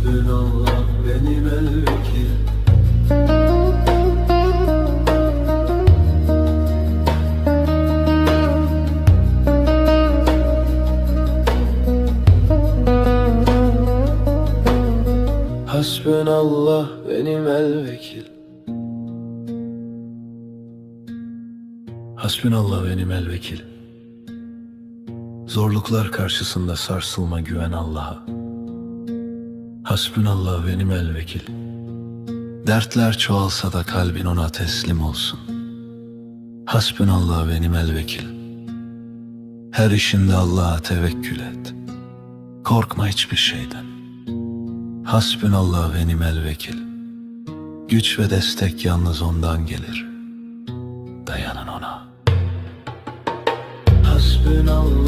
Hasbunallah benim el vekil Hasbunallah benim el vekil. Hasbunallah benim el vekil. Zorluklar karşısında sarsılma güven Allah'a Hasbünallah ve nimel vekil. Dertler çoğalsa da kalbin ona teslim olsun. Hasbünallah ve nimel vekil. Her işinde Allah'a tevekkül et. Korkma hiçbir şeyden. Hasbünallah ve nimel vekil. Güç ve destek yalnız ondan gelir. Dayanın ona. Hasbünallah